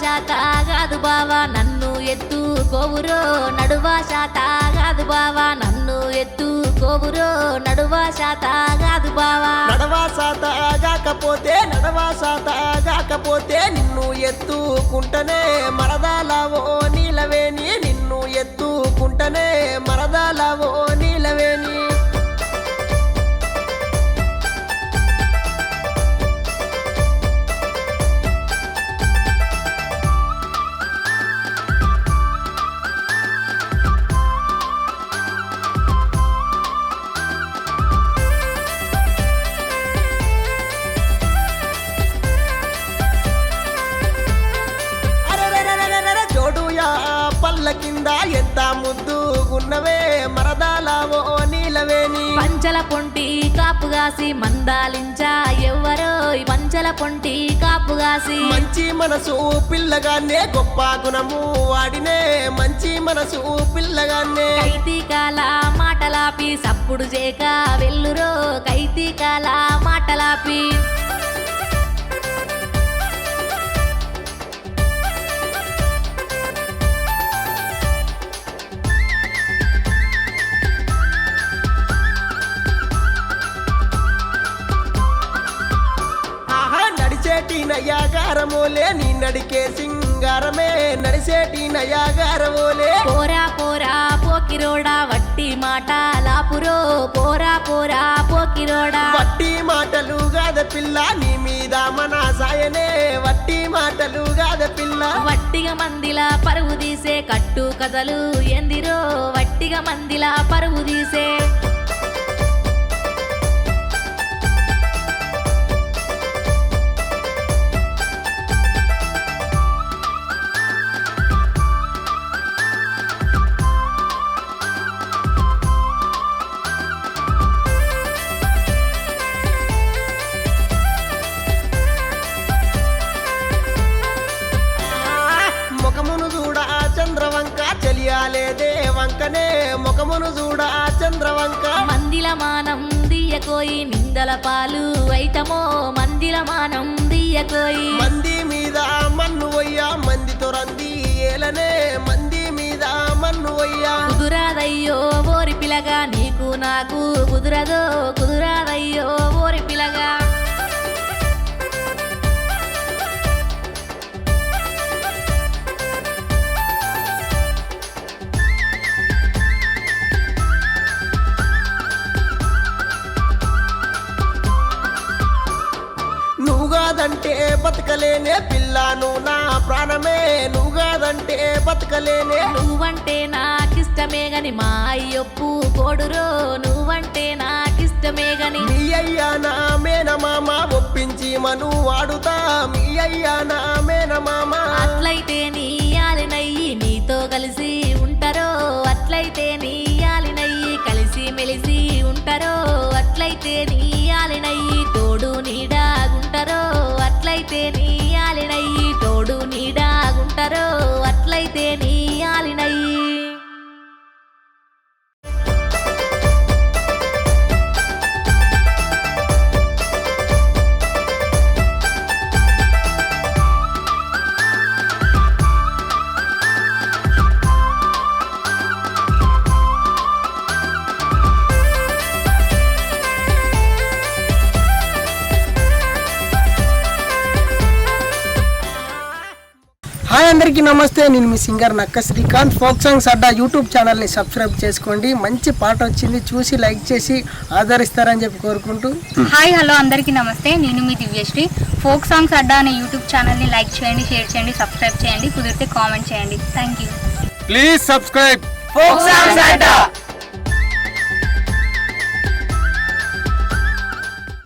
శాత కాదు బావా నన్ను ఎత్తు కోవురో నడువా శాత కాదు బావా నన్ను ఎత్తు కోవురో నడువా శాత కాదు బావా. నడవా సాత కాకపోతే నడవా కాకపోతే నిన్ను ఎత్తుకుంటనే మరదాలవో నీలవేని నిన్ను ఎత్తు కింద ఎంత ముద్దుగున్నవే మరదాలవో నీలవేణి పంచల పొంటి కాపుగాసి మందాలించా ఎవ్వరో పంచల పొంటి కాపుగాసి మంచి మనసు పిల్లగానే గొప్ప గుణము వాడినే. మంచి మనసు పిల్లగానే కైతీకాల మాటలాపి సప్పుడు చేక వెల్లురో కైతీకాల మాటలాపి. నయాగారమోలే నీ నడికే సింగారమే. నడిచేటి నయాగారమోలే. పోరా పోరా పోకిరోడా వట్టి మాట లాపురో. పోరా పోరా పోకిరోడా. వట్టి మాటలు గాద పిల్ల నీ మీద మన సాయనే. వట్టి మాటలు గాద పిల్ల. వట్టిగా మందిలా పరువు తీసే కట్టు కథలు ఎందిరో వట్టిగా మందిలా పరువు తీసే చెలియాలేదే వంకనే ముఖమును చూడ చంద్రవంక. మందిల మానం దియ్యకోయి నిందల పాలు అయితమో మందిల మానం దియ్యకోయి. మంది మీద మన్ను వయ్యా మంది తొరంది ఏలనే మంది మీద మన్ను వయ్యా కుదురాదయ్యో ఓరి పిలగా నీకు నాకు కుదురదో కుదురాదయ్యో కాదంటే బతకలేనే పిల్లను నా ప్రాణమే నువ్వు కాదంటే బతకలేనే నువ్వంటే నాకిష్టమే గని మా అయ్యొప్పు కోడురో నువ్వంటే నాకిష్టమే గని మీ అయ్యా నా మేనమామ ఒప్పించి మను వాడుతా. మీ అయ్యా నా మేనమామ అట్లయితే నీ ఆలినయ్యి నీతో కలిసి ఉంటారో అట్లయితే నీ ఆలినయ్యి కలిసి మెలిసి ఉంటారో అట్లయితే నీ ఆలినయ్యి నీడాగుంటారో అట్లయితే నీ ఆలిన హాయ్ అందరికీ నమస్తే నేను మీ singer Nakka Srikanth. Folk songs Adda YouTube ఛానల్ని సబ్స్క్రైబ్ చేసుకోండి. మంచి పాట వచ్చింది చూసి లైక్ చేసి ఆదరిస్తారని చెప్పి కోరుకుంటూ. హాయ్ హలో అందరికీ నమస్తే. నేను మీ దివ్యశ్రీ. ఫోక్ సాంగ్స్ అడ్డా అనే యూట్యూబ్ ఛానల్ని లైక్ చేయండి షేర్ చేయండి సబ్స్క్రైబ్ చేయండి. కుదిరితే కామెంట్ చేయండి. Thank you please subscribe. Folk songs Adda.